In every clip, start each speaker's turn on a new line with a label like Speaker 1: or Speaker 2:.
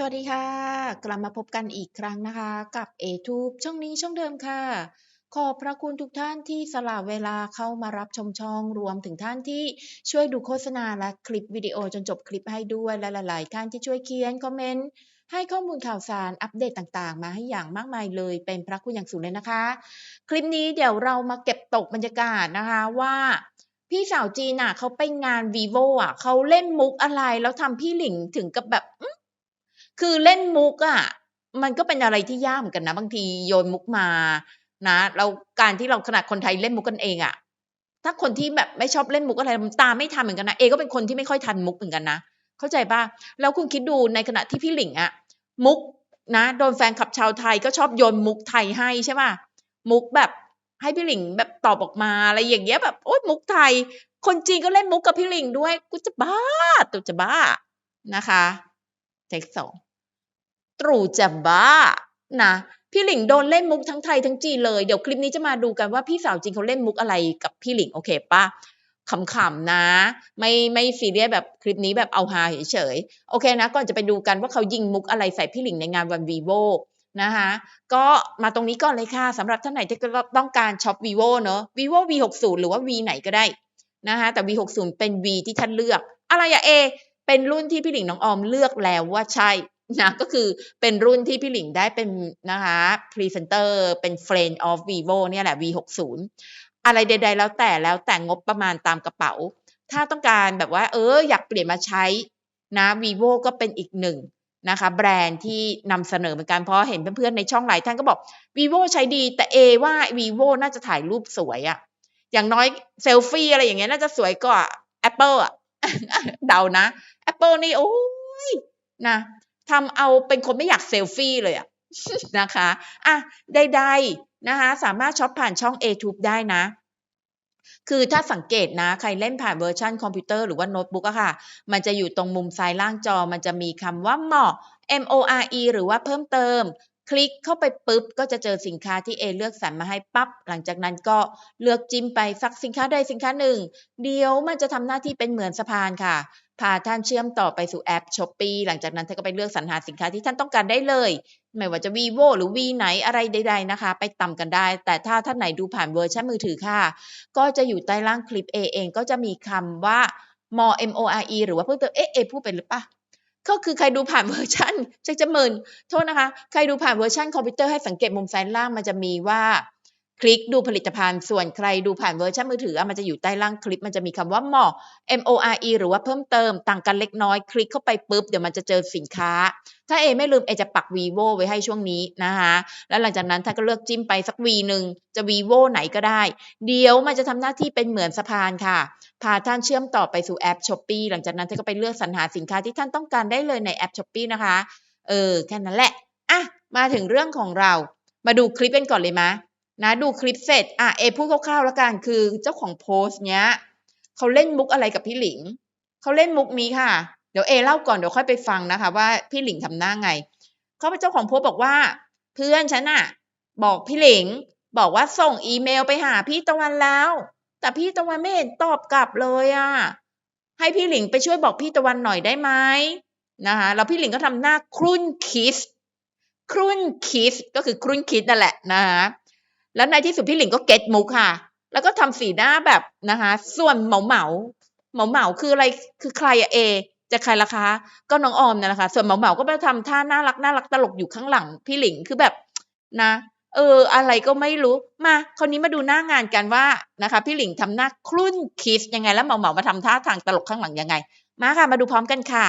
Speaker 1: สวัสดีค่ะ กลับมาพบกันอีกครั้งนะคะ กับ A-Tube ช่องนี้ช่องเดิมค่ะ ขอบพระคุณทุกท่านที่สละเวลาเข้ามารับชมช่องรวมถึงท่านที่ช่วยดูโฆษณาและคลิปวิดีโอจนจบคลิปให้ด้วยและหลาย ๆ ท่านที่ช่วยเขียนคอมเมนต์ให้ข้อมูลข่าวสารอัปเดตต่างๆ มาให้อย่างมากมายเลยเป็นพระคุณอย่างสูงเลยนะคะ คลิปนี้เดี๋ยวเรามาเก็บตกบรรยากาศนะคะว่าพี่สาวจีน่ะเขาไปงาน vivo อะเขาเล่นมุกอะไรแล้วทำพี่หลิงถึงกับแบบ คือเล่นมุกอะมันก็เป็นอะไรที่ยากเหมือนกันนะ บางทีโยนมุกมานะแล้วการที่เราขนาดคนไทยเล่นมุกกันเองอะถ้าคนที่แบบไม่ชอบเล่นมุกอะไรมันตามไม่ทันเหมือนกันนะ เอก็เป็นคนที่ไม่ค่อยทันมุกเหมือนกันนะ เข้าใจป่ะ แล้วคุณคิดดูในขณะที่พี่หลิงอะมุกนะ โดนแฟนคลับชาวไทยก็ชอบโยนมุกไทยให้ใช่ป่ะ มุกแบบให้พี่หลิงแบบตอบออกมาอะไรอย่างเงี้ยแบบโอ๊ยมุกไทย คนจีนก็เล่นมุกกับพี่หลิงด้วย กูจะบ้าตูจะบ้านะคะเทคสอง ตรู่จะบ้านะพี่หลิงโดนเล่นมุกทั้งไทยทั้งจีนเลย เดี๋ยวคลิปนี้จะมาดูกันว่าพี่สาวจีนเขาเล่นมุกอะไรกับพี่หลิงโอเคป่ะขำๆนะ ไม่ไม่ซีเรียสแบบคลิปนี้แบบเอาฮาเฉยๆโอเคนะ ก่อนจะไปดูกันว่าเขายิงมุกอะไรใส่พี่หลิงในงานวัน vivo นะคะก็มาตรงนี้ก่อนเลยค่ะสำหรับท่านไหนที่ต้องการช็อป vivo เนอะ vivo v 6 0หรือว่า v ไหนก็ได้นะคะแต่ v 6 0เป็น v ที่ท่านเลือก อะไรอะเอเป็นรุ่นที่พี่หลิงน้องออมเลือกแล้วว่าใช่ นะก็คือเป็นรุ่นที่พี่หลิงได้เป็นนะคะพรีเซนเตอร์เป็น friend of vivo เนี่ยแหละ v 6 0 อะไรใด ๆ แล้วแต่แล้วแต่งบประมาณตามกระเป๋า ถ้าต้องการแบบว่า เออ อยากเปลี่ยนมาใช้นะ vivo ก็เป็นอีกหนึ่งนะคะแบรนด์ที่นำเสนอเหมือนกันเพราะเห็นเพื่อนๆในช่องหลายท่านก็บอก vivo ใช้ดี แต่เอว่า vivo น่าจะถ่ายรูปสวยอะอย่างน้อยเซลฟี่อะไรอย่างเงี้ยน่าจะสวยกว่า Apple อะเดานะ Apple นี่โอ้ยนะ ทำเอาเป็นคนไม่อยากเซลฟี่เลยอะนะคะอะใดๆนะคะสามารถช็อปผ่านช่อง A-Tube ได้นะ คือถ้าสังเกตนะ ใครเล่นผ่านเวอร์ชันคอมพิวเตอร์หรือว่าโน้ตบุ๊กอะค่ะ มันจะอยู่ตรงมุมซ้ายล่างจอ มันจะมีคำว่าเหมาะ M O R E หรือว่าเพิ่มเติมคลิกเข้าไปปุ๊บก็จะเจอสินค้าที่เอเลือกสรรมาให้ปั๊บหลังจากนั้นก็เลือกจิ้มไปสักสินค้าใดสินค้าหนึ่ง เดี๋ยวมันจะทำหน้าที่เป็นเหมือนสะพานค่ะ พาท่านเชื่อมต่อไปสู่แอป s h อ p e e หลังจากนั้นท่านก็ไปเลือกสรรหาสินค้าที่ท่านต้องการได้เลย ไม่ว่าจะ vivo หรือ v ไหนอะไรใด ๆนะคะ ไปตำกันได้ แต่ถ้าท่านไหนดูผ่านเวอร์ชันมือถือค่ะ ก็จะอยู่ใต้ล่างคลิป A เองก็จะมีคำว่า more M O R E หรือว่าเพิ่มเติมเอ๊ะเอพูดไปหรือปะก็คือใครดูผ่านเวอร์ชันชักจะหมื่นโทษนะคะ ใครดูผ่านเวอร์ชันคอมพิวเตอร์ให้สังเกตมุมซ้ายล่างมันจะมีว่า คลิกดูผลิตภัณฑ์ส่วนใครดูผ่านเวอร์ชันมือถือมันจะอยู่ใต้ล่างคลิปมันจะมีคำว่าหมาะ M O R E หรือว่าเพิ่มเติมต่างกันเล็กน้อย คลิกเข้าไปปุ๊บเดี๋ยวมันจะเจอสินค้า ถ้าเอไม่ลืมเอจะปัก vivo ไว้ให้ช่วงนี้นะคะแล้วหลังจากนั้นท่านก็เลือกจิ้มไปสัก V หนึ่งจะ vivo ไหนก็ได้ เดี๋ยวมันจะทำหน้าที่เป็นเหมือนสะพานค่ะพาท่านเชื่อมต่อไปสู่แอป s h อ p e e หลังจากนั้นท่านก็ไปเลือกสรรหาสินค้าที่ท่านต้องการได้เลยในแอป s h อ p e e นะคะเออแค่นั้นแหละอะมาถึงเรื่องของเรา มาดูคลิปกันก่อนเลยมะ นะดูคลิปเสร็จอะเอพูดคร่าวๆแล้วกันคือเจ้าของโพสต์เนี้ยเขาเล่นมุกอะไรกับพี่หลิงเขาเล่นมุกนี้ค่ะ เดี๋ยวเอเล่าก่อนเดี๋ยวค่อยไปฟังนะคะ ว่าพี่หลิงทำหน้าไงเขาเป็นเจ้าของโพสต์บอกว่า เพื่อนฉันอะบอกพี่หลิง บอกว่าส่งอีเมลไปหาพี่ตะวันแล้ว แต่พี่ตะวันไม่เห็นตอบกลับเลยอะให้พี่หลิงไปช่วยบอกพี่ตะวันหน่อยได้ไหมนะคะแล้วพี่หลิงก็ทำหน้าครุ่นคิสครุ่นคิสก็คือครุ่นคิดนั่นแหละนะคะ แล้วในที่สุดพี่หลิงก็เก็ตมุกค่ะ แล้วก็ทำสีหน้าแบบนะคะ ส่วนเหมาเหมาเหมาเหมาคืออะไรคือใครอะเอ จะใครล่ะคะ ก็น้องออมนั่นแหละค่ะ ส่วนเหมาเหมาก็ไปทำท่าน่ารักน่ารักตลกอยู่ข้างหลัง พี่หลิงคือแบบนะ เออ อะไรก็ไม่รู้มาคราวนี้มาดูหน้างานกันว่านะคะ พี่หลิงทำหน้าครุ่นคิสยังไง แล้วเหมาเหมามาทำท่าทางตลกข้างหลังยังไง มาค่ะ มาดูพร้อมกันค่ะ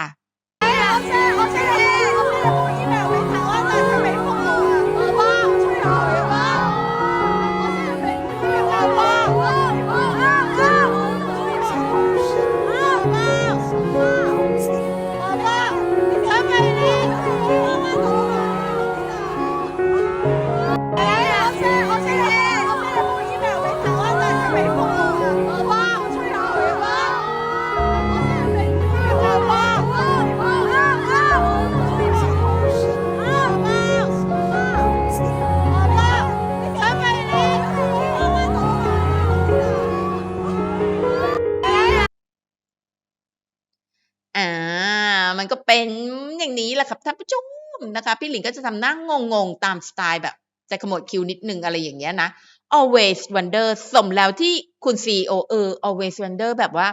Speaker 1: มนะคะ พี่หลิงก็จะทำหน้างงๆตามสไตล์แบบจะขมวดคิวนิดนึงอะไรอย่างเงี้ยนะ always wonder สมแล้วที่คุณ CEO เออ always wonder แบบว่า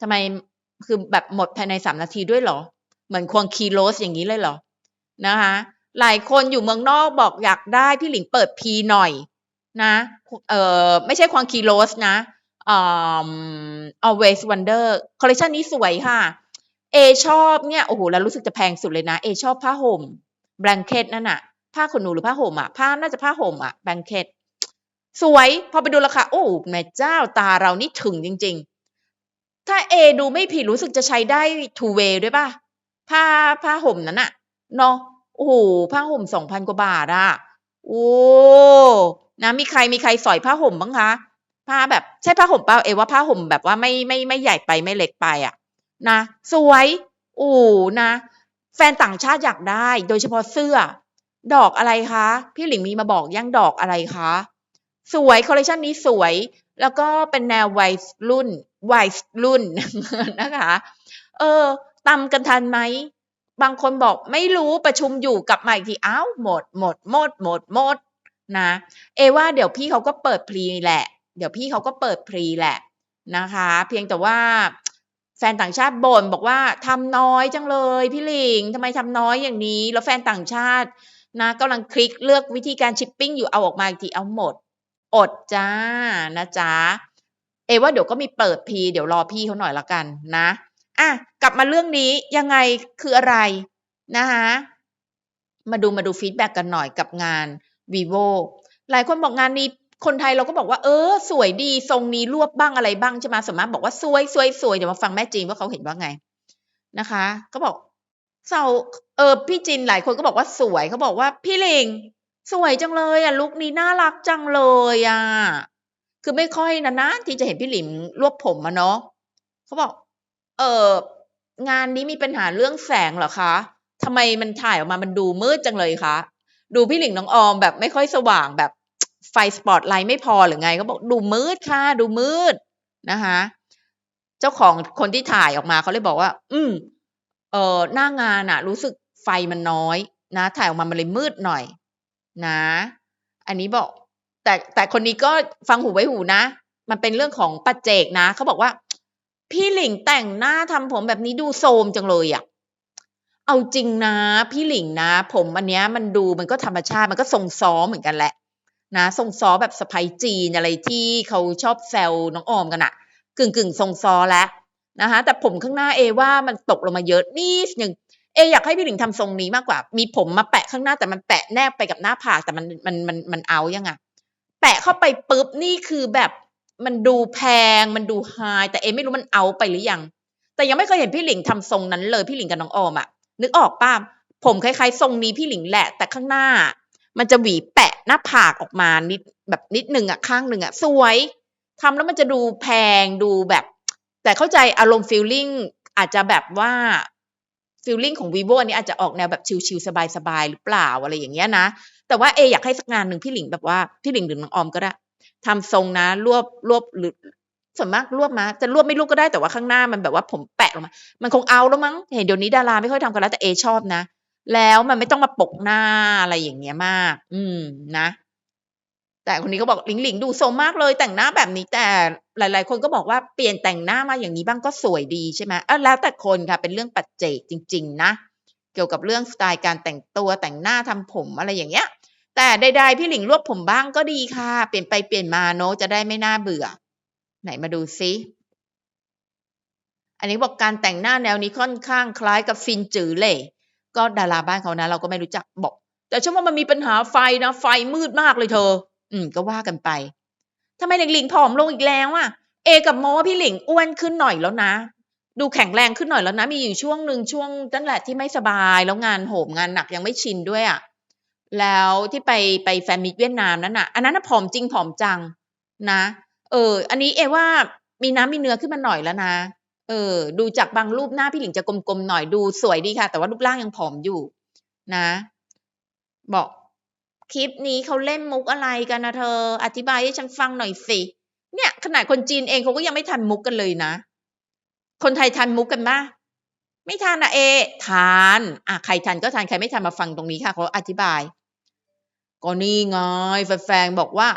Speaker 1: ทำไมคือแบบหมดภายในสามนาทีด้วยเหรอ เหมือนควงคีโรสอย่างนี้เลยเหรอ นะคะ หลายคนอยู่เมืองนอกบอกอยากได้พี่หลิงเปิดพีหน่อยนะเออไม่ใช่ควงคีโรสนะอ่า always wonder คอลเลคชันนี้สวยค่ะ เอชอบเนี่ยโอ้โหแล้วรู้สึกจะแพงสุดเลยนะ เอชอบผ้าห่มแบงเกตนั่นน่ะผ้าขนหนูหรือผ้าห่มอะผ้าน่าจะผ้าห่มอะแบงเกตสวยพอไปดูราคาโอ้แม่เจ้าตาเรานี่ถึงจริง ๆ ถ้าเอดูไม่ผิดรู้สึกจะใช้ได้ two way ด้วยป่ะผ้าผ้าห่มนั้นน่ะเนาะโอ้โหผ้าห่มสองพันกว่าบาทอะโอ้นะมีใครมีใครสอยผ้าห่มบ้างคะผ้าแบบใช่ผ้าห่มเปล่าเอว่าผ้าห่มแบบว่าไม่ไม่ไม่ใหญ่ไปไม่เล็กไปอะ นะ สวยโอ้นะ แฟนต่างชาติอยากได้ โดยเฉพาะเสื้อ ดอกอะไรคะ พี่หลิงมีมาบอกยังดอกอะไรคะ สวยคอลเลคชันนี้สวย แล้วก็เป็นแนววัยรุ่นวัยรุ่นนะคะ เออตำกันทันไหมบางคนบอกไม่รู้ประชุมอยู่กลับมาอีกทีอ้าวหมดหมดหมดหมดหมดนะ เอว่าเดี๋ยวพี่เขาก็เปิดพรีแหละ เดี๋ยวพี่เขาก็เปิดพรีแหละนะคะ เพียงแต่ว่า แฟนต่างชาติบ่นบอกว่าทำน้อยจังเลยพี่หลิงทำไมทำน้อยอย่างนี้ แล้วแฟนต่างชาตินะกำลังคลิกเลือกวิธีการชิปปิ้งอยู่เอาออกมาอีกทีเอาหมด อดจ้านะจ๊ะเอว่าเดี๋ยวก็มีเปิดพีเดี๋ยวรอพี่เขาหน่อยละกันนะอะกลับมาเรื่องนี้ยังไงคืออะไรนะคะมาดูมาดูฟีดแบ็กกันหน่อยกับงาน vivo หลายคนบอกงานนี้ คนไทยเราก็บอกว่า เออ สวยดีทรงนี้รวบบ้างอะไรบ้างใช่ไหมสมมติบอกว่าสวยสวยสวยเดี๋ยวมาฟังแม่จีนว่าเขาเห็นว่าไงนะคะก็บอกเสาเออพี่จินหลายคนก็บอกว่าสวยเขาบอกว่าพี่เลงสวยจังเลยอะลุคนี้น่ารักจังเลยอะคือไม่ค่อยนะนะที่จะเห็นพี่หลิมรวบผมอะเนาะเขาบอก เอองานนี้มีปัญหาเรื่องแสงเหรอคะทำไมมันถ่ายออกมามันดูมืดจังเลยคะ ดูพี่หลิงน้องออมแบบไม่ค่อยสว่างแบบ ไฟสปอตไลท์ไม่พอหรือไงเขาบอกดูมืดค่ะ ดูมืดนะคะเจ้าของคนที่ถ่ายออกมาเขาเลยบอกว่า อืมเออหน้างานอะรู้สึกไฟมันน้อย นะ ถ่ายออกมามันเลยมืดหน่อย นะ อันนี้บอก แต่แต่คนนี้ก็ฟังหูไว้หูนะ มันเป็นเรื่องของปัจเจกนะเขาบอกว่า พี่หลิงแต่งหน้าทำผมแบบนี้ดูโทมจังเลยอะเอาจริงนะ พี่หลิงนะ ผมอันเนี้ยมันดูมันก็ธรรมชาติมันก็ทรงซ้อมเหมือนกันแหละ นะทรงซ้อแบบสไปจีนอะไรที่เขาชอบแซวน้องออมกันอะกึ่งกึ่งทรงซ้อแล้วนะคะแต่ผมข้างหน้าเอว่ามันตกลงมาเยอะนิดนึงเออยากให้พี่หลิงทำทรงนี้มากกว่า มีผมมาแปะข้างหน้าแต่มันแปะแนบไปกับหน้าผากแต่มันมันมันมันเอายังไงแปะเข้าไปปุ๊บนี่คือแบบมันดูแพงมันดูไฮแต่เอไม่รู้มันเอาไปหรือยัง แต่ยังไม่เคยเห็นพี่หลิงทำทรงนั้นเลยพี่หลิงกับน้องออมอะนึกออกป้าผมคล้ายๆทรงนี้พี่หลิงแหละ แต่ข้างหน้า มันจะหวีแปะ หน้าผากออกมานิดแบบนิดหนึ่งอะข้างหนึ่งอะสวยทำแล้วมันจะดูแพงดูแบบ แต่เข้าใจอารมณ์ฟีลลิ่งอาจจะแบบว่าฟีลลิ่งของ vivo อันนี้อาจจะออกแนวแบบชิลๆสบายๆหรือเปล่าอะไรอย่างเงี้ยนะ แต่ว่าเออยากให้สักงานหนึ่งพี่หลิงแบบว่าพี่หลิงหรือน้องออมก็ได้ทำทรงนะ รวบรวบหรือส่วนมากรวบมาจะรวบไม่รวบก็ได้แต่ว่าข้างหน้ามันแบบว่าผมแปะลงมา มันคงเอาแล้วมั้งเห็นเดี๋ยวนี้ดาราไม่ค่อยทำกันแล้วแต่เอชอบนะ แล้วมันไม่ต้องมาปกหน้าอะไรอย่างเงี้ยมาก อืมนะ แต่คนนี้ก็บอกหลิงหลิงดูโซมมากเลย แต่งหน้าแบบนี้แต่หลาย ๆ คนก็บอกว่าเปลี่ยนแต่งหน้ามาอย่างนี้บ้างก็สวยดีใช่ไหมเออแล้วแต่คนค่ะ เป็นเรื่องปัจเจกจริง ๆ นะเกี่ยวกับเรื่องสไตล์การแต่งตัวแต่งหน้าทำผมอะไรอย่างเงี้ย แต่ใดๆพี่หลิงรวบผมบ้างก็ดีค่ะ เปลี่ยนไปเปลี่ยนมาเนอะจะได้ไม่น่าเบื่อ ไหนมาดูซิอันนี้บอกการแต่งหน้าแนวนี้ค่อนข้างคล้ายกับฟินจือเล่ ก็ดาราบ้านเขานะ เราก็ไม่รู้จักบอก แต่ฉันว่ามันมีปัญหาไฟนะ ไฟมืดมากเลยเธอ อืมก็ว่ากันไปทำไมหลิงหลิงผอมลงอีกแล้วอะเอกับโมว่าพี่หลิงอ้วนขึ้นหน่อยแล้วนะ ดูแข็งแรงขึ้นหน่อยแล้วนะ มีอยู่ช่วงหนึ่งช่วงนั่นแหละที่ไม่สบายแล้วงานโหมงานหนักยังไม่ชินด้วยอะแล้วที่ไปไปแฟนมิตเวียดนามนั่นน่ะ อันนั้นน่ะผอมจริงผอมจังนะ เออ อันนี้เอว่ามีน้ำมีเนื้อขึ้นมาหน่อยแล้วนะ เออ ดูจากบางรูปหน้าพี่หลิงจะกลมๆหน่อยดูสวยดีค่ะ แต่ว่ารูปร่างยังผอมอยู่ นะ บอกคลิปนี้เขาเล่นมุกอะไรกันนะเธอ อธิบายให้ฉันฟังหน่อยสิ เนี่ย ขนาดคนจีนเองเขาก็ยังไม่ทันมุกกันเลยนะ คนไทยทันมุกกันบ้าไม่ทันอะเอทานอะใครทันก็ทันใครไม่ทันมาฟังตรงนี้ค่ะเขาอธิบายก็นี่ไงแฟนๆบอกว่า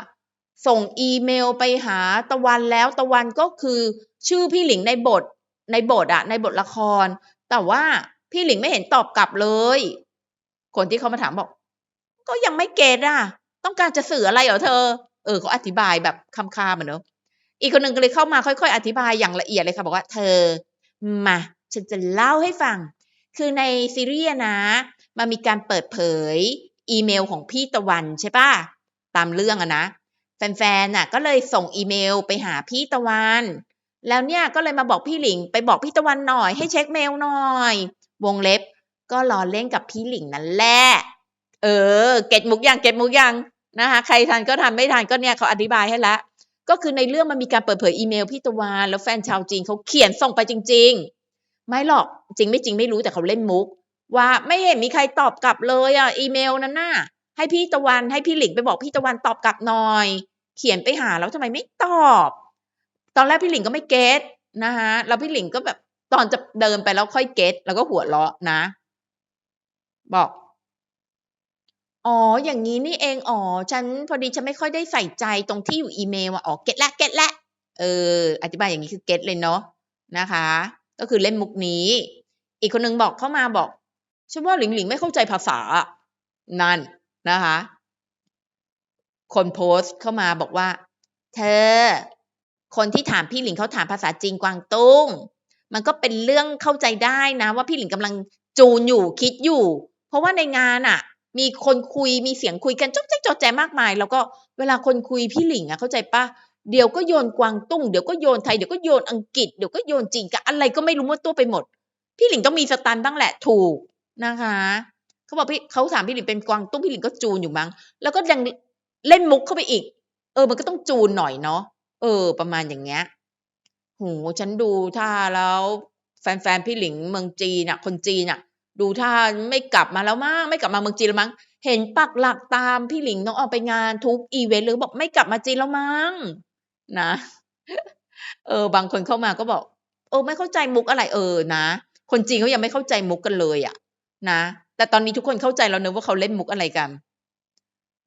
Speaker 1: ส่งอีเมลไปหาตะวันแล้วตะวันก็คือชื่อพี่หลิงในบท ในบทอะในบทละคร แต่ว่าพี่หลิงไม่เห็นตอบกลับเลย คนที่เขามาถามบอก ก็ยังไม่เก็ตอะต้องการจะสื่ออะไรเหรอเธอ เออเขาอธิบายแบบคำคาๆเหมือนเนอะอีกคนหนึ่งก็เลยเข้ามาค่อยๆ อธิบายอย่างละเอียดเลยค่ะ บอกว่าเธอ มา ฉันจะเล่าให้ฟัง คือในซีรีส์นะ มันมีการเปิดเผย อีเมลของพี่ตะวันใช่ปะตามเรื่องอะนะ แฟนๆน่ะ ก็เลยส่งอีเมลไปหาพี่ตะวัน แล้วเนี่ยก็เลยมาบอกพี่หลิงไปบอกพี่ตะวันหน่อยให้เช็คเมลหน่อย วงเล็บ ก็รอเล่นกับพี่หลิงนั่นแหละเออ เก็ตมุกยังเก็ตมุกยังนะคะใครทันก็ทันไม่ทันก็เนี่ยเขาอธิบายให้ล้วก็คือในเรื่องมันมีการเปิดเผยอีเมลพี่ตะวันแล้วแฟนชาวจีนเขาเขียนส่งไปจริง ๆ ไม่หรอกจริงไม่จริงไม่รู้แต่เขาเล่นมุก ว่าไม่เห็นมีใครตอบกลับเลยอะอีเมลนั้นน่ะให้พี่ตะวันให้พี่หลิงไปบอกพี่ตะวันตอบกลับหน่อย เขียนไปหาแล้วทำไมไม่ตอบ ตอนแรกพี่หลิงก็ไม่เก็ตนะคะแล้วพี่หลิงก็แบบตอนจะเดินไปแล้วค่อยเก็ตแล้วก็หัวเราะนะ บอก อ๋อ อย่างนี้นี่เอง อ๋อ ฉันพอดีฉันไม่ค่อยได้ใส่ใจตรงที่อยู่อีเมลอะอ๋อ เก็ตละ เก็ตละ เออ อธิบายอย่างนี้คือเก็ตเลยเนาะ นะคะ ก็คือเล่นมุกนี้ อีกคนนึงบอกเข้ามาบอก ฉันว่าหลิงหลิงไม่เข้าใจภาษา นั่นนะคะ คนโพสต์เข้ามาบอกว่า เธอ คนที่ถามพี่หลิงเขาถามภาษาจีนกวางตุ้ง มันก็เป็นเรื่องเข้าใจได้นะ ว่าพี่หลิงกำลังจูนอยู่คิดอยู่ เพราะว่าในงานอะ มีคนคุยมีเสียงคุยกันจ๊อกแจ๊กจอแจมากมาย แล้วก็เวลาคนคุยพี่หลิงอะเข้าใจปะเดี๋ยวก็โยนกวางตุ้งเดี๋ยวก็โยนไทยเดี๋ยวก็โยนอังกฤษเดี๋ยวก็โยนจีนกับอะไรก็ไม่รู้มั่วตัวไปหมด พี่หลิงต้องมีสตันบ้างแหละถูกนะคะเขาบอกพี่เขาถามพี่หลิงเป็นกวางตุ้งพี่หลิงก็จูนอยู่มั้งแล้วก็ยังเล่นมุกเข้าไปอีก เออมันก็ต้องจูนหน่อยเนาะ เออ ประมาณอย่างเงี้ยโหฉันดูท่าแล้วแฟนๆพี่หลิงเมืองจีนอะ คนจีนอะ ดูท่าไม่กลับมาแล้วมั้งไม่กลับมาเมืองจีนแล้วมั้งเห็นปักหลักตามพี่หลิงต้องออกไปงานทุกอีเวนต์เลยบอกไม่กลับมาจีนแล้วมั้งนะเออบางคนเข้ามาก็บอก เออ ไม่เข้าใจมุกอะไรเออนะคนจีนเขายังไม่เข้าใจมุกกันเลยอะ นะ แต่ตอนนี้ทุกคนเข้าใจแล้วเนอะว่าเขาเล่นมุกอะไรกัน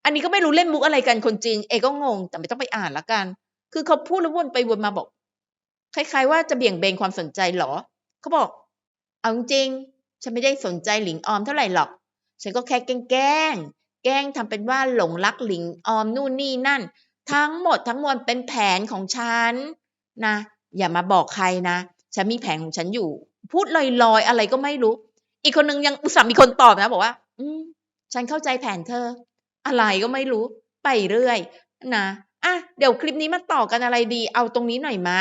Speaker 1: อันนี้ก็ไม่รู้เล่นมุกอะไรกันคนจีน เอก็งง แต่ไม่ต้องไปอ่านละกัน คือเขาพูดแล้ววนไปวนมาบอก คล้าย ๆ ว่าจะเบี่ยงเบนความสนใจเหรอ เขาบอก เอาจริง ฉันไม่ได้สนใจหลิงออมเท่าไหร่หรอก ฉันก็แค่แกล้งแกล้งแกล้งทำเป็นว่าหลงรักหลิงออมนู่นนี่นั่น ทั้งหมดทั้งมวลเป็นแผนของฉันนะ อย่ามาบอกใครนะ ฉันมีแผนของฉันอยู่ พูดลอยๆ อะไรก็ไม่รู้ อีกคนนึงยังอุตส่าห์มีคนตอบนะ บอกว่า อืมฉันเข้าใจแผนเธอ อะไรก็ไม่รู้ ไปเรื่อย นะ อะเดี๋ยวคลิปนี้มาต่อกันอะไรดี เอาตรงนี้หน่อยมะ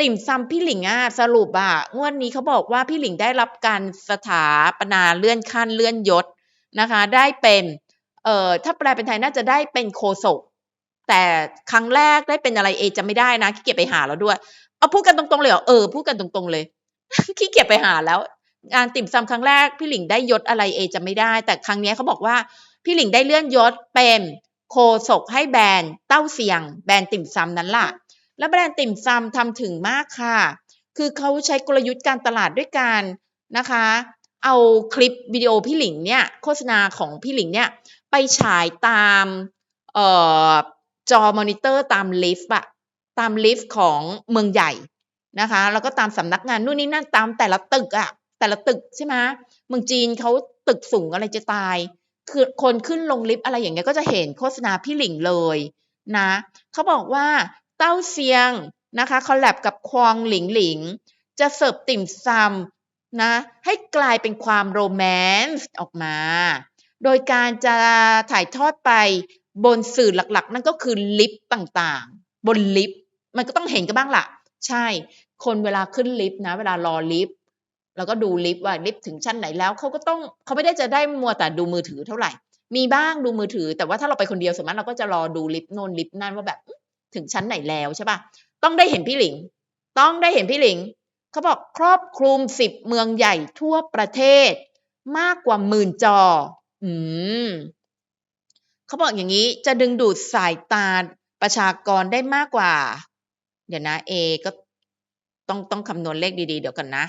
Speaker 1: ติ่มซำพี่หลิงอะสรุปอะงวดนี้เขาบอกว่าพี่หลิงได้รับการสถาปนาเลื่อนขั้นเลื่อนยศนะคะ ได้เป็นเอ่อถ้าแปลเป็นไทยน่าจะได้เป็นโคศกแต่ครั้งแรกได้เป็นอะไรเอจะไม่ได้นะขี้เกียจไปหาแล้วด้วย เอาพูดกันตรงๆเลยเหรอเออพูดกันตรงๆเลยขี้เกียจไปหาแล้วงานติ่มซำครั้งแรกพี่หลิงได้ยศอะไรเอจะไม่ได้ แต่ครั้งนี้เขาบอกว่าพี่หลิงได้เลื่อนยศเป็น โคศกให้แบรนด์เต้าเสียง แบรนด์ติ่มซำนั้นล่ะ และแบรนด์ติ่มซำทำถึงมากค่ะ คือเขาใช้กลยุทธ์การตลาดด้วยการนะคะ เอาคลิปวิดีโอพี่หลิงเนี่ย โฆษณาของพี่หลิงเนี่ย ไปฉายตามออจอมอนิเตอร์ตามลิฟต์อะตามลิฟต์ของเมืองใหญ่นะคะ แล้วก็ตามสำนักงานนู่นนี่นั่นตามแต่ละตึกอะแต่ละตึกใช่ไหมเมืองจีนเขาตึกสูงอะไรจะตาย คือคนขึ้นลงลิฟต์อะไรอย่างเงี้ยก็จะเห็นโฆษณาพี่หลิงเลยนะเขาบอกว่าเต้าเซียงนะคะคอลแลบกับควงหลิงหลิง จะเสิร์ฟติ่มซำนะให้กลายเป็นความโรแมนต์ออกมา โดยการจะถ่ายทอดไปบนสื่อหลักๆ นั่นก็คือลิฟต์ต่างๆ บนลิฟต์มันก็ต้องเห็นกันบ้างล่ะ ใช่ คนเวลาขึ้นลิฟต์นะ เวลารอลิฟต์ แล้วก็ดูลิฟต์ว่าลิฟต์ถึงชั้นไหนแล้วเขาก็ต้องเขาไม่ได้จะได้มัวแต่ดูมือถือเท่าไหร่ มีบ้างดูมือถือ แต่ว่าถ้าเราไปคนเดียวส่วนมากเราก็จะรอดูลิฟต์โน่นลิฟต์นั่นว่าแบบถึงชั้นไหนแล้วใช่ปะต้องได้เห็นพี่หลิง ต้องได้เห็นพี่หลิงเขาบอกครอบคลุมสิบเมืองใหญ่ทั่วประเทศ มากกว่าหมื่นจอ อืมเขาบอกอย่างนี้จะดึงดูดสายตาประชากรได้มากกว่า เดี๋ยวนะเอก็ต้องต้องคำนวณเลขดีๆ เดี๋ยวกันนะ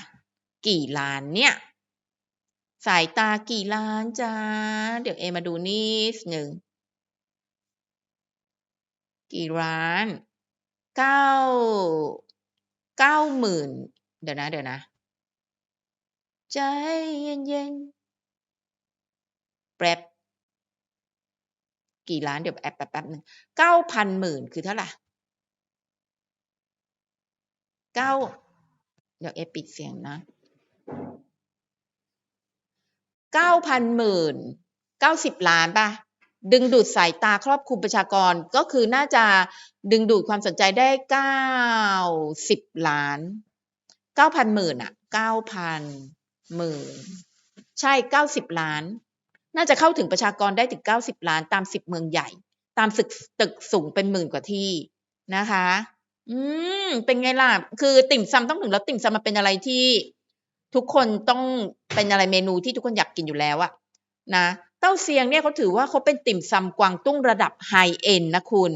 Speaker 1: กี่ล้านเนี่ย สายตากี่ล้านจ้า เดี๋ยวเอมาดูนิดหนึ่ง กี่ล้านเก้าเก้าหมื่นเดี๋ยวนะ เดี๋ยวนะ ใจเย็นๆแป๊บกี่ล้านเดี๋ยวแป๊บแป๊บแป๊บหนึ่งเก้าพันหมื่นคือเท่าไหร่เก้าเดี๋ยวเอปิดเสียงนะ เก้าพันหมื่นเก้าสิบล้านป่ะ ดึงดูดสายตาครอบคลุมประชากรก็คือน่าจะดึงดูดความสนใจได้เก้าสิบล้านเก้าพันหมื่นอะเก้าพันหมื่นใช่เก้าสิบล้าน น่าจะเข้าถึงประชากรได้ถึงเก้าสิบล้านตามสิบเมืองใหญ่ ตามสึกตึกสูงเป็นหมื่นกว่าที่นะคะ อืม เป็นไงล่ะ คือติ่มซำต้องถึงแล้วติ่มซำมันเป็นอะไรที่ ทุกคนต้องเป็นอะไรเมนูที่ทุกคนอยากกินอยู่แล้วอะนะ เต้าเซียงเนี่ยเขาถือว่าเขาเป็นติ่มซำกวางตุ้งระดับไฮเอ็นนะคุณ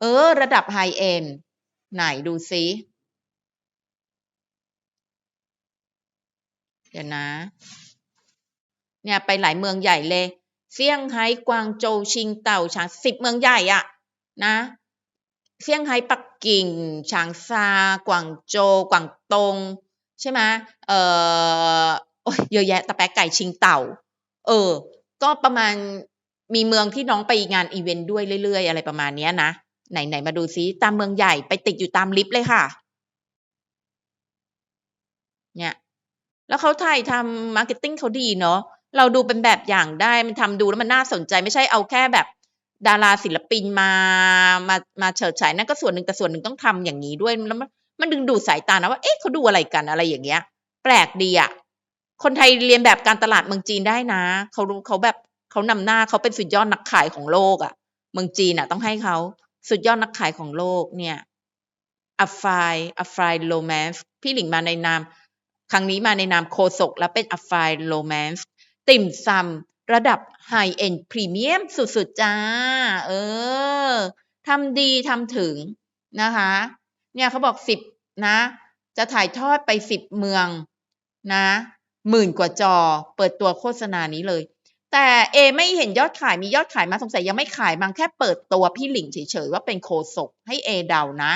Speaker 1: เออ ระดับไฮเอ็นไหนดูซิเดี๋ยวนะ เนี่ยไปหลายเมืองใหญ่เลย เซี่ยงไฮ้กวางโจวชิงเต่าฉางสิบเมืองใหญ่อะนะ เซี่ยงไฮ้ปักกิ่งฉางซากวางโจวกวางตง ใช่ไหมเออเยอะแยะตะแปะไก่ชิงเต่า เออ ก็ประมาณมีเมืองที่น้องไปงานอีเวนต์ด้วยเรื่อยๆ อะไรประมาณเนี้ยนะไหนไหนมาดูซิตามเมืองใหญ่ไปติดอยู่ตามลิฟต์เลยค่ะ เนี่ย แล้วเขาถ่ายทำมาร์เก็ตติ้งเขาดีเนาะเราดูเป็นแบบอย่างได้มันทำดูแล้วมันน่าสนใจไม่ใช่เอาแค่แบบ ดาราศิลปินมามามาเฉิดฉายนั่นก็ส่วนหนึ่งแต่ส่วนหนึ่งต้องทำอย่างนี้ด้วยแล้ว มันดึงดูดสายตานะว่า เอ๊ะเขาดูอะไรกันอะไรอย่างเงี้ย แปลกดีอะคนไทยเรียนแบบการตลาดเมืองจีนได้นะเขารู้เขาแบบเขานำหน้าเขาเป็นสุดยอดนักขายของโลกอะเมืองจีนอะต้องให้เขาสุดยอดนักขายของโลกเนี่ยอัฟไฟอัฟไฟโรแมนส์พี่หลิงมาในนาม ครั้งนี้มาในนามโคศกและเป็นอัฟไฟโรแมนส์ติ่มซำระดับไฮเอ็นพรีเมียมสุดๆจ้า เออทำดีทำถึงนะคะ เนี่ยเขาบอกสิบ นะ จะถ่ายทอดไปสิบเมืองนะหมื่นกว่าจอ เปิดตัวโฆษณานี้เลย แต่เอไม่เห็นยอดขายมียอดขายมาสงสัยยังไม่ขายมั้งแค่เปิดตัวพี่หลิงเฉยๆว่าเป็นโคศกให้เอเดานะ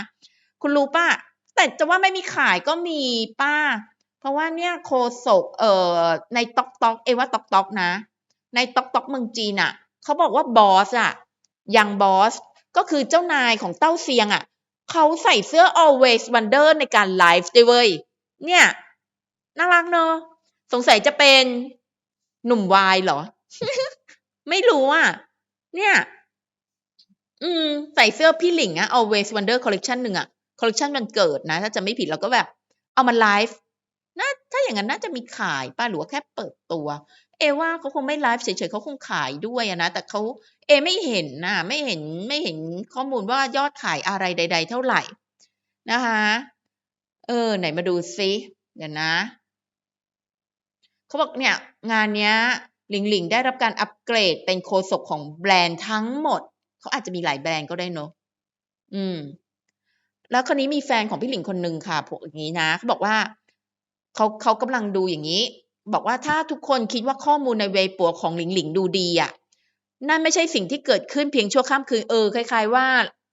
Speaker 1: คุณรู้ป่ะแต่จะว่าไม่มีขายก็มีป้า เพราะว่าเนี่ยโคศกเอ่อในต็อกต็อกเอว่าต็อกต็อกนะ ในต็อกต็อกเมืองจีนอะเขาบอกว่าบอสอะยังบอสก็คือเจ้านายของเต้าเซียงอะ เขาใส่เสื้อ always wonder ในการไลฟ์ด้วยเว้ย เนี่ย น่ารักเนอะสงสัยจะเป็นหนุ่มวายเหรอ ไม่รู้อะ เนี่ย อืม ใส่เสื้อพี่หลิงอะ always wonder collection หนึ่งอะคอลเลคชันมันเกิดนะ ถ้าจะไม่ผิดเราก็แบบ เอามาไลฟ์น่าถ้าอย่างนั้นน่าจะมีขายป่ะหรือว่าแค่เปิดตัวเอว่าเขาคงไม่ไลฟ์เฉยๆเขาคงขายด้วยนะ แต่เขาเอไม่เห็นนะไม่เห็นไม่เห็นข้อมูลว่ายอดขายอะไรใด ๆ เท่าไหร่นะคะเออ ไหนมาดูซิเดี๋ยวนะเขาบอกเนี่ย งานเนี้ยหลิงหลิงได้รับการอัปเกรดเป็นโคศกของแบรนด์ทั้งหมด เขาอาจจะมีหลายแบรนด์ก็ได้เนอะอืม แล้วคนนี้มีแฟนของพี่หลิงคนหนึ่งค่ะพวกอย่างนี้นะเขาบอกว่าเขาเขากำลังดูอย่างนี้ บอกว่าถ้าทุกคนคิดว่าข้อมูลในเวปัวของหลิงหลิงดูดีอะนั่นไม่ใช่สิ่งที่เกิดขึ้นเพียงชั่วข้ามคืนเออคล้ายๆว่า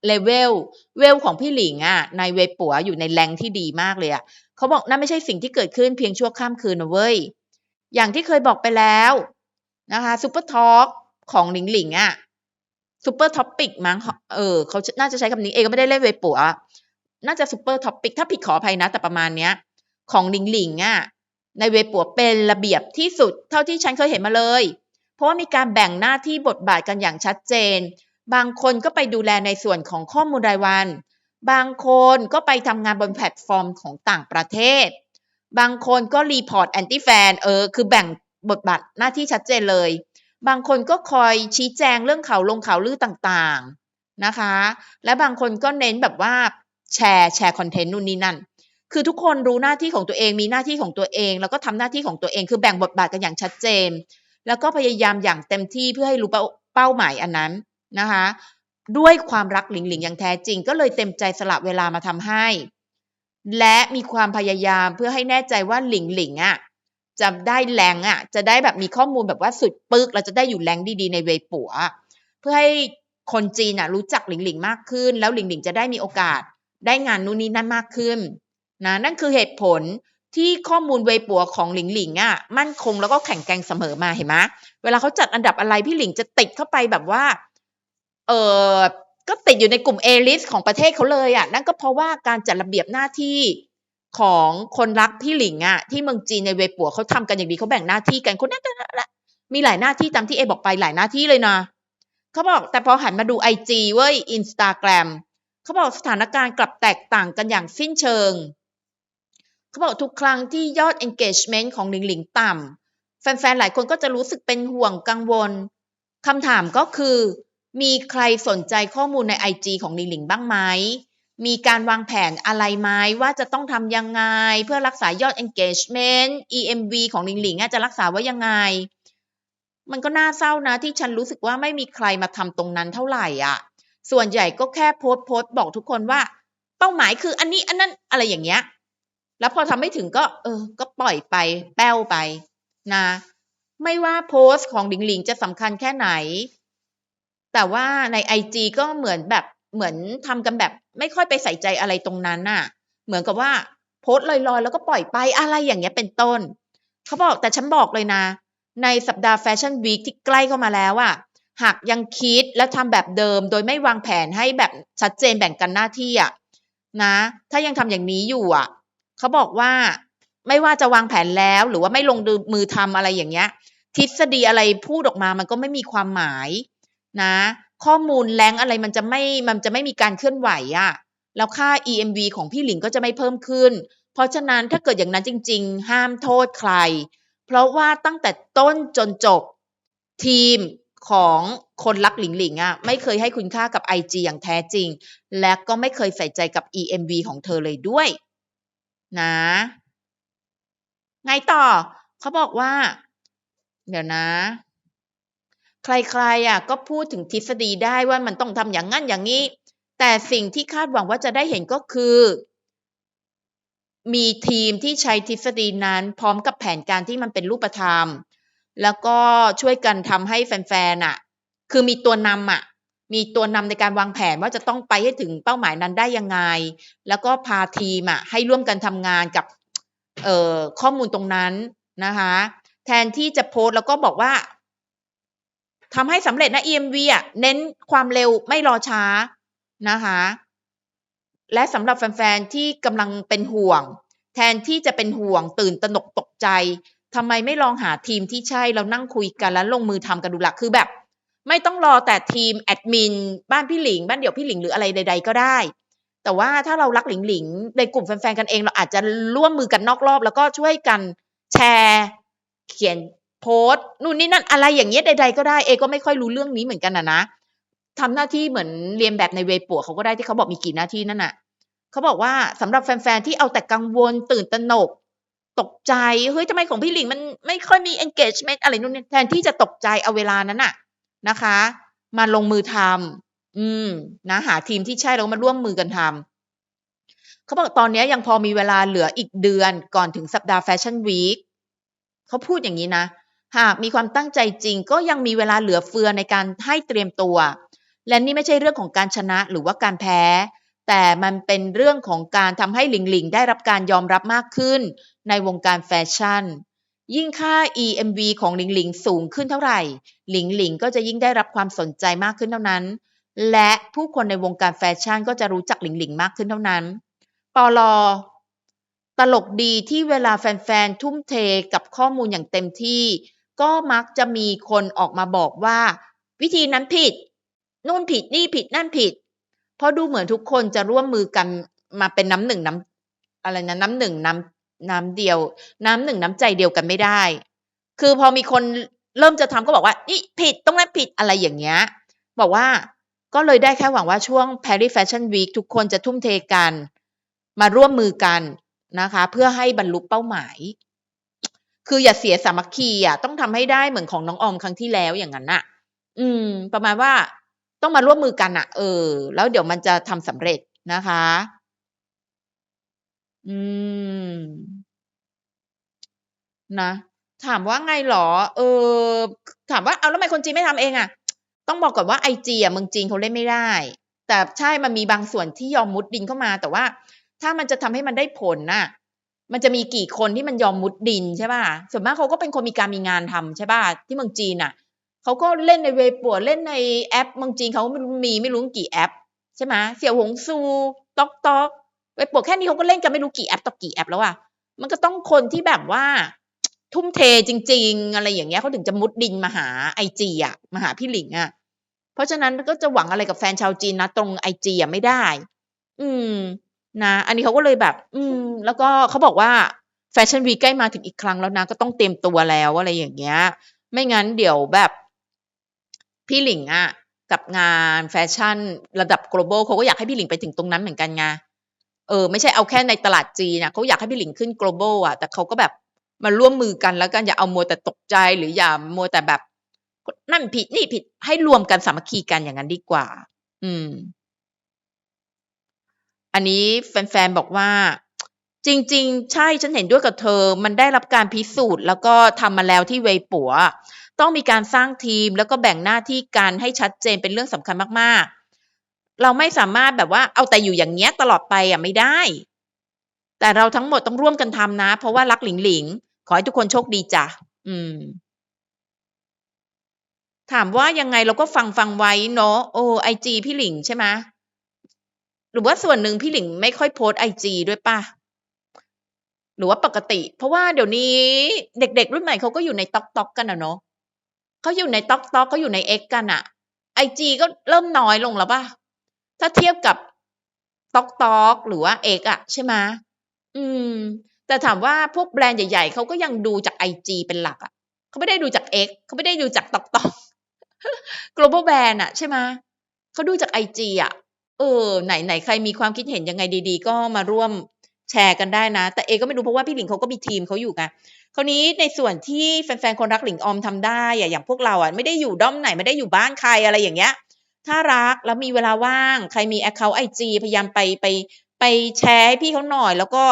Speaker 1: เลเวลเวลของพี่หลิงอะในเวปัวอยู่ในแรงที่ดีมากเลยอะเขาบอกนั่นไม่ใช่สิ่งที่เกิดขึ้นเพียงชั่วข้ามคืนนะเว้ยอย่างที่เคยบอกไปแล้วนะคะซูเปอร์ทอล์กของหลิงหลิงอะซูเปอร์ท็อปิกมั้งเออเขาน่าจะใช้คำนี้เองก็ไม่ได้เล่นเวปัวน่าจะซูเปอร์ท็อปิกถ้าผิดขออภัยนะ แต่ประมาณเนี้ย ของหลิงหลิงอะ ในเวปัวเป็นระเบียบที่สุดเท่าที่ฉันเคยเห็นมาเลย เพราะว่ามีการแบ่งหน้าที่บทบาทกันอย่างชัดเจน บางคนก็ไปดูแลในส่วนของข้อมูลรายวัน บางคนก็ไปทำงานบนแพลตฟอร์มของต่างประเทศ บางคนก็รีพอร์ตแอนตี้แฟนเออคือแบ่งบทบาทหน้าที่ชัดเจนเลย บางคนก็คอยชี้แจงเรื่องข่าวลงข่าวลือต่างๆนะคะ และบางคนก็เน้นแบบว่าแชร์แชร์คอนเทนต์นู่นนี่นั่น คือทุกคนรู้หน้าที่ของตัวเองมีหน้าที่ของตัวเอง แล้วก็ทำหน้าที่ของตัวเอง คือแบ่งบทบาทกันอย่างชัดเจน แล้วก็พยายามอย่างเต็มที่เพื่อให้รู้เป้าหมายอันนั้นนะคะด้วยความรักหลิงหลิงอย่างแท้จริง ก็เลยเต็มใจสละเวลามาทำให้ และมีความพยายามเพื่อให้แน่ใจว่าหลิงหลิงอะจะได้แรงอะ จะได้แบบมีข้อมูลแบบว่าสุดปึกเราจะได้อยู่แรงดีๆในเวปัว เพื่อให้คนจีนอะรู้จักหลิงหลิงมากขึ้น แล้วหลิงหลิงจะได้มีโอกาสได้งานนู่นนี่นั่นมากขึ้น นะนั่นคือเหตุผลที่ข้อมูลเวปัวของหลิงหลิงอะมั่นคงแล้วก็แข็งแกร่งเสมอมาเห็นไหมเวลาเขาจัดอันดับอะไรพี่หลิงจะติดเข้าไปแบบว่าเออก็ติดอยู่ในกลุ่มเอลิสของประเทศเขาเลยอะนั่นก็เพราะว่าการจัดระเบียบหน้าที่ของคนรักพี่หลิงอะที่เมืองจีนในเวปัวเขาทำกันอย่างดีเขาแบ่งหน้าที่กันคนนั้นละมีหลายหน้าที่ตามที่เอบอกไปหลายหน้าที่เลยนะเขาบอกแต่พอหันมาดูไอจีเว้ยอินสตาแกรมเขาบอกสถานการณ์กลับแตกต่างกันอย่างสิ้นเชิง เขาบอกทุกครั้งที่ยอด engagement ของหลิงหลิงต่ำแฟนๆ หลายคนก็จะรู้สึกเป็นห่วงกังวลคำถามก็คือ มีใครสนใจข้อมูลใน IG ของหลิงหลิงบ้างไหม มีการวางแผนอะไรไหมว่าจะต้องทำยังไง เพื่อรักษายอด engagement EMV ของหลิงหลิงจะรักษาไว้ยังไง มันก็น่าเศร้านะที่ฉันรู้สึกว่าไม่มีใครมาทำตรงนั้นเท่าไหร่อะ ส่วนใหญ่ก็แค่โพสต์โพสต์บอกทุกคนว่า เป้าหมายคืออันนี้อันนั้นอะไรอย่างเงี้ย แล้วพอทำไม่ถึงก็เออ ก็ปล่อยไป แป้วไปนะ ไม่ว่าโพสต์ของหลิงหลิงจะสำคัญแค่ไหน แต่ว่าในไอจีก็เหมือนแบบเหมือนทำกันแบบ ไม่ค่อยไปใส่ใจอะไรตรงนั้นน่ะ เหมือนกับว่าโพสต์ลอยๆ แล้วก็ปล่อยไปอะไรอย่างเงี้ยเป็นต้น เขาบอกแต่ฉันบอกเลยนะ ในสัปดาห์แฟชั่นวีคที่ใกล้เข้ามาแล้วอะหากยังคิดและทำแบบเดิม โดยไม่วางแผนให้แบบชัดเจนแบ่งกันหน้าที่อะนะ ถ้ายังทำอย่างนี้อยู่อะ เขาบอกว่าไม่ว่าจะวางแผนแล้วหรือว่าไม่ลงมือทำอะไรอย่างเงี้ย ทฤษฎีอะไรพูดออกมามันก็ไม่มีความหมายนะ ข้อมูลแรงอะไรมันจะไม่มันจะไม่มีการเคลื่อนไหวอะ่ะแล้วค่า EMV ของพี่หลิงก็จะไม่เพิ่มขึ้น เพราะฉะนั้นถ้าเกิดอย่างนั้นจริง ๆ ห้ามโทษใคร เพราะว่าตั้งแต่ต้นจนจบทีมของคนรักหลิงหลิงอะ่ะไม่เคยให้คุณค่ากับ IG อย่างแท้จริง และก็ไม่เคยใส่ใจกับ EMV ของเธอเลยด้วย นะ ไงต่อ เขาบอกว่า เดี๋ยวนะ ใครๆอะก็พูดถึงทฤษฎีได้ว่ามันต้องทำอย่างนั้นอย่างนี้ แต่สิ่งที่คาดหวังว่าจะได้เห็นก็คือ มีทีมที่ใช้ทฤษฎีนั้นพร้อมกับแผนการที่มันเป็นรูปธรรม แล้วก็ช่วยกันทำให้แฟนๆอะ คือมีตัวนำอะ มีตัวนำในการวางแผนว่าจะต้องไปให้ถึงเป้าหมายนั้นได้ยังไง แล้วก็พาทีมอะให้ร่วมกันทำงานกับเอ่อข้อมูลตรงนั้นนะคะ แทนที่จะโพสต์แล้วก็บอกว่าทำให้สำเร็จนะ EMV อะเน้นความเร็วไม่รอช้านะคะ และสำหรับแฟนๆที่กำลังเป็นห่วง แทนที่จะเป็นห่วงตื่นตระหนกตกใจทำไมไม่ลองหาทีมที่ใช่เรานั่งคุยกันแล้วลงมือทำกันดูละคือแบบ ไม่ต้องรอแต่ทีมแอดมินบ้านพี่หลิง บ้านเดี่ยวพี่หลิงหรืออะไรใด ๆ ก็ได้ แต่ว่าถ้าเรารักหลิงหลิงในกลุ่มแฟนๆกันเองเราอาจจะร่วมมือกันนอกรอบ แล้วก็ช่วยกันแชร์ เขียนโพสต์นู่นนี่นั่นอะไรอย่างเงี้ยใด ๆ ก็ได้เอก็ไม่ค่อยรู้เรื่องนี้เหมือนกันนะนะทำหน้าที่เหมือนเรียนแบบในเวปัวเขาก็ได้ที่เขาบอกมีกี่หน้าที่นั่นน่ะเขาบอกว่าสำหรับแฟนๆที่เอาแต่กังวลตื่นตระหนก ตกใจเฮ้ยทำไมของพี่หลิงมันไม่ค่อยมี engagement อะไรนู่นนี่แทนที่จะตกใจเอาเวลานั้นน่ะ นะคะ มาลงมือทำอืมนะหาทีมที่ใช่แล้วมาร่วมมือกันทำเขาบอกตอนนี้ยังพอมีเวลาเหลืออีกเดือนก่อนถึงสัปดาห์แฟชั่นวีคเขาพูดอย่างนี้นะ หากมีความตั้งใจจริง ก็ยังมีเวลาเหลือเฟือในการให้เตรียมตัว และนี่ไม่ใช่เรื่องของการชนะหรือว่าการแพ้ แต่มันเป็นเรื่องของการทำให้หลิงหลิงได้รับการยอมรับมากขึ้นในวงการแฟชั่น ยิ่งค่า EMV ของหลิงหลิงสูงขึ้นเท่าไหร่ หลิงหลิงก็จะยิ่งได้รับความสนใจมากขึ้นเท่านั้น และผู้คนในวงการแฟชั่นก็จะรู้จักหลิงหลิงมากขึ้นเท่านั้น ปอลอตลกดีที่เวลาแฟนๆ ทุ่มเทกับข้อมูลอย่างเต็มที่ ก็มักจะมีคนออกมาบอกว่า วิธีนั้นผิด นู่นผิดนี่ผิดนั่นผิด เพราะดูเหมือนทุกคนจะร่วมมือกันมาเป็นน้ำหนึ่งน้ำอะไรนะน้ำหนึ่งน้ำ น้ำเดียว น้ำหนึ่งน้ำใจเดียวกันไม่ได้ คือพอมีคนเริ่มจะทำก็บอกว่า นี่ผิดตรงนั้นผิดอะไรอย่างเงี้ย บอกว่าก็เลยได้แค่หวังว่าช่วง Paris Fashion Week ทุกคนจะทุ่มเทกัน มาร่วมมือกันนะคะ เพื่อให้บรรลุเป้าหมาย คืออย่าเสียสามัคคีอะต้องทำให้ได้เหมือนของน้องออมครั้งที่แล้วอย่างนั้นน่ะ อืม ประมาณว่าต้องมาร่วมมือกันอะ เออ แล้วเดี๋ยวมันจะทำสำเร็จนะคะ อืม นะ ถามว่าไงเหรอ เออ ถามว่าเอาแล้วทำไมคนจีนไม่ทำเองอะ ต้องบอกก่อนว่าไอจีอะเมืองจีนเขาเล่นไม่ได้ แต่ใช่ มันมีบางส่วนที่ยอมมุดดินเข้ามา แต่ว่าถ้ามันจะทำให้มันได้ผลน่ะ มันจะมีกี่คนที่มันยอมมุดดิน ใช่ป่ะส่วนมากเขาก็เป็นคนมีการมีงานทำใช่ป่ะที่เมืองจีนน่ะ เขาก็เล่นในเว็บปัวเล่นในแอป เมืองจีนเขามีไม่รู้กี่แอป ใช่ไหม เสี่ยวหงซู ต๊อกต๊อก เวปัวแค่นี้เขาก็เล่นกันไม่รู้กี่แอปต่อกี่แอปแล้วอะมันก็ต้องคนที่แบบว่า ทุ่มเทจริง ๆ อะไรอย่างเงี้ยเขาถึงจะมุดดินมาหาไอจีอะมาหาพี่หลิงอะเพราะฉะนั้นก็จะหวังอะไรกับแฟนชาวจีนนะตรงไอจีอะไม่ได้ อืม นะ อันนี้เขาก็เลยแบบ อืม แล้วก็เขาบอกว่าแฟชั่นวีใกล้มาถึงอีกครั้งแล้วนะก็ต้องเตรียมตัวแล้วอะไรอย่างเงี้ย ไม่งั้นเดี๋ยวแบบ พี่หลิงอะกับงานแฟชั่นระดับ global เขาก็อยากให้พี่หลิงไปถึงตรงนั้นเหมือนกันไง เออไม่ใช่เอาแค่ในตลาดจีนนะเขาอยากให้พี่หลิงขึ้น global อะ แต่เขาก็แบบมาร่วมมือกันแล้วกันอย่าเอามัวแต่ตกใจหรืออย่ามัวแต่แบบ นั่นผิดนี่ผิดให้รวมกันสามัคคีกันอย่างนั้นดีกว่า อืม อันนี้แฟนๆบอกว่า จริง ๆ ใช่ฉันเห็นด้วยกับเธอ มันได้รับการพิสูจน์ แล้วก็ทำมาแล้วที่เวปัว ต้องมีการสร้างทีมแล้วก็แบ่งหน้าที่กันให้ชัดเจนเป็นเรื่องสำคัญมากๆ เราไม่สามารถแบบว่าเอาแต่อยู่อย่างเงี้ยตลอดไปอะไม่ได้ แต่เราทั้งหมดต้องร่วมกันทำนะ เพราะว่ารักหลิงหลิง ขอให้ทุกคนโชคดีจ้ะอืม ถามว่ายังไงเราก็ฟังฟังไว้เนาะโอ้ไอจีพี่หลิงใช่ไหมหรือว่าส่วนหนึ่งพี่หลิงไม่ค่อยโพสไอจีด้วยป่ะหรือว่าปกติ เพราะว่าเดี๋ยวนี้เด็กๆรุ่นใหม่เขาก็อยู่ในต็อกต็อกกันอะเนาะเขาอยู่ในต็อกต็อกเขาอยู่ในเอ็กกันอะไอจีก็เริ่มน้อยลงแล้วป่ะ ถ้าเทียบกับต็อกต็อกหรือว่าเอกอะใช่ไหมอืม แต่ถามว่าพวกแบรนด์ใหญ่ๆเขาก็ยังดูจากไอจีเป็นหลักอะเขาไม่ได้ดูจากเอกเขาไม่ได้ดูจากต็อกต็อก global brand อะใช่ไหมเขาดูจากไอจีอะเออ ไหนไหนใครมีความคิดเห็นยังไงดี ๆ ก็มาร่วมแชร์กันได้นะ แต่เอก็ไม่รู้เพราะว่าพี่หลิงเขาก็มีทีมเขาอยู่ไงคราวนี้ในส่วนที่แฟนๆคนรักหลิงออมทำได้อะอย่างพวกเราอะไม่ได้อยู่ด้อมไหนไม่ได้อยู่บ้านใครอะไรอย่างเงี้ย ถ้ารักแล้วมีเวลาว่าง ใครมี account IG พยายามไปไปไปแชร์ให้พี่เขาหน่อย แล้วก็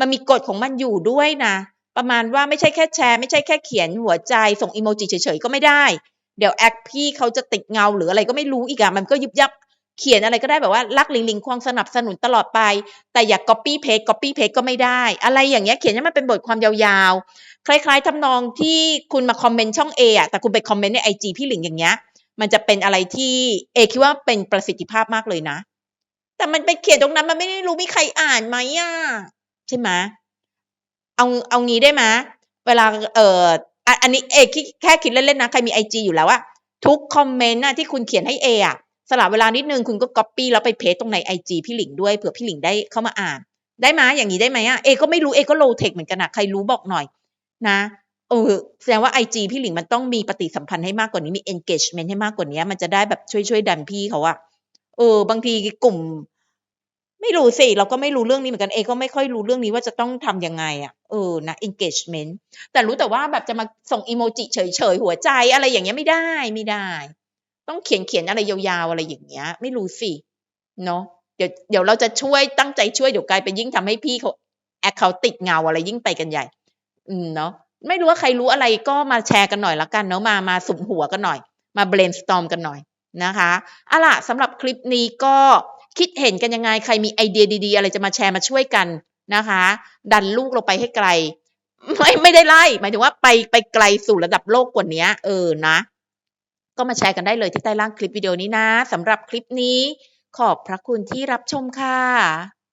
Speaker 1: มันมีกฎของมันอยู่ด้วยนะ ประมาณว่าไม่ใช่แค่แชร์ไม่ใช่แค่เขียนหัวใจส่งอีโมจิเฉยๆก็ไม่ได้ เดี๋ยวแอคพี่เขาจะติดเงาหรืออะไรก็ไม่รู้อีกอะมันก็ยุบยับเขียนอะไรก็ได้แบบว่ารักหลิงลิงควงสนับสนุนตลอดไป แต่อย่า copy paste copy paste ก็ไม่ได้ อะไรอย่างเงี้ยเขียนให้มันเป็นบทความยาวๆ คล้ายๆทำนองที่คุณมาคอมเมนต์ช่อง A อะแต่คุณไปคอมเมนต์ในไอจีพี่หลิงอย่างเงี้ย มันจะเป็นอะไรที่เอคิดว่าเป็นประสิทธิภาพมากเลยนะ แต่มันไปเขียนตรงนั้นมันไม่ได้รู้มีใครอ่านไหมอะใช่ไหมเอาเอางี้ได้ไหมเวลาเอ่ออันนี้เอคิดแค่คิดเล่นๆนะใครมีไอจีอยู่แล้วอะทุกคอมเมนต์นะที่คุณเขียนให้เออะสละเวลานิดนึงคุณก็ก๊อปปี้แล้วไปเพจตรงในไอจีพี่หลิงด้วยเผื่อพี่หลิงได้เข้ามาอ่าน ได้ไหมอย่างนี้ได้ไหมอะเอก็ไม่รู้เอก็โลเทคเหมือนกันอะใครรู้บอกหน่อยนะ ออแสดงว่าไอจีพี่หลิงมันต้องมีปฏิสัมพันธ์ให้มากกว่านี้มี engagement ให้มากกว่านี้ มันจะได้แบบช่วยช่วยดันพี่เขาอะเออ บางทีกลุ่ม ไม่รู้สิเราก็ไม่รู้เรื่องนี้เหมือนกันเอก็ไม่ค่อยรู้เรื่องนี้ว่าจะต้องทำยังไงอะเออนะ engagement แต่รู้แต่ว่าแบบจะมาส่งอีโมจิเฉยๆหัวใจอะไรอย่างเงี้ยไม่ได้ไม่ได้ ต้องเขียนเขียนอะไรยาวๆอะไรอย่างเงี้ย ไม่รู้สิเนาะเดี๋ยวเดี๋ยวเราจะช่วยตั้งใจช่วยเดี๋ยวกลายเป็นยิ่งทำให้พี่เขาแอคเขาติดเงาอะไรยิ่งไปกันใหญ่ อืมเนาะ ไม่รู้ว่าใครรู้อะไรก็มาแชร์กันหน่อยละกันเนาะมามาสุ่มหัวกันหน่อย มา brainstorm กันหน่อยนะคะอาล่ะสำหรับคลิปนี้ก็คิดเห็นกันยังไงใครมีไอเดียดีๆ อะไรจะมาแชร์มาช่วยกันนะคะ ดันลูกเราไปให้ไกล ไม่ไม่ได้ไล่ หมายถึงว่าไปไปไกลสู่ระดับโลกกว่านี้เออนะ ก็มาแชร์กันได้เลยที่ใต้ล่างคลิปวิดีโอนี้นะสำหรับคลิปนี้ ขอบพระคุณที่รับชมค่ะ